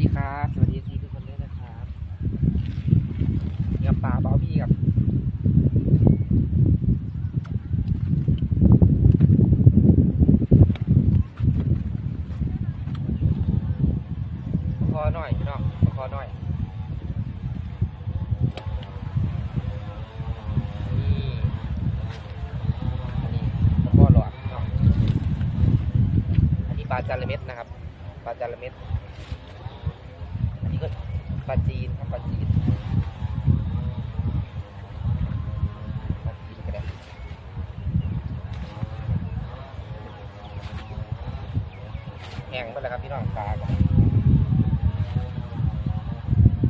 ดีครับ สวัสดีทีทุกคนด้วยนะครับกับป่าเบาพี่ครับคอหน่อยพี่น้องคอหน่อยนี่นนี้ตะกร้อหลอดอันนี้ปลาจาระเม็ดนะครับ ปลาจาระเม็ด ปลาจีนครับปลาจีนปลาจีนก็ได้แห้งไปแล้วครับพี่น้องปลากัน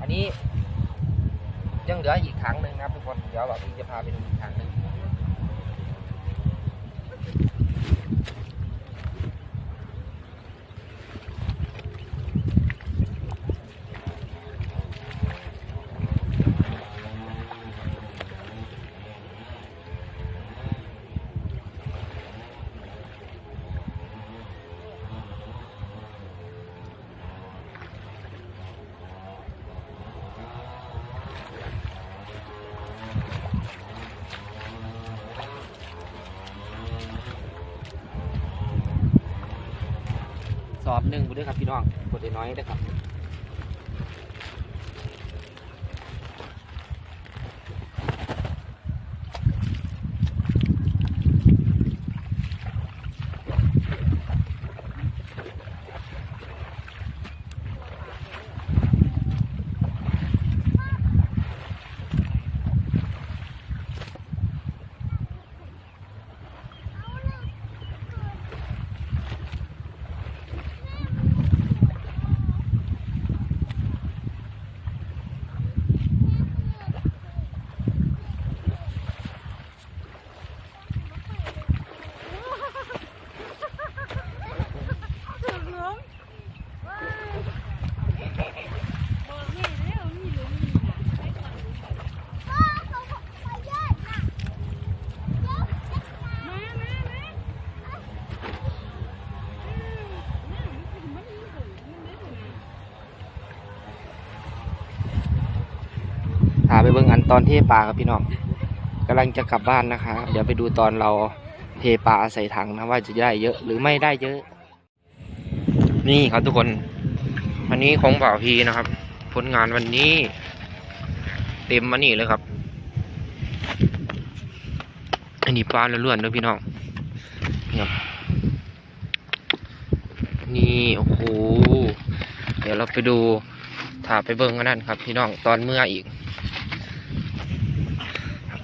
อันนี้ยังเหลืออีกครั้งหนึ่งครับทุกคน เดี๋ยวเราพี่จะพาไปดูอีกครั้งหนึ่ง สอบหนึ่งบุด้วยครับพี่น้องบทน้อยนะครับ ถึงล้มว้ายบอกแม่แล้วมีหลุมนี่น่ะไปก่อนหลุมก่อนมามามาอืมน่ามันมันมีหลุมมันไม่ถึงนะ พาไปเบิ่งอันตอนเทปลาครับพี่น้องกำลังจะกลับบ้านนะคะ เดี๋ยวไปดูตอนเราเทปลาใส่ถังนะว่าจะได้เยอะหรือไม่ได้เยอะ นี่ครับทุกคน วันนี้ของบ่าวพีนะครับ ผลงานวันนี้ เต็มมานี่เลยครับอันนี้ปลาล้วนๆเลยพี่น้องนี่ครับนี่โอ้โหเดี๋ยวเราไปดูถ่าไปเบิ่งกันนั่นครับ พี่น้องตอนเมื่ออีก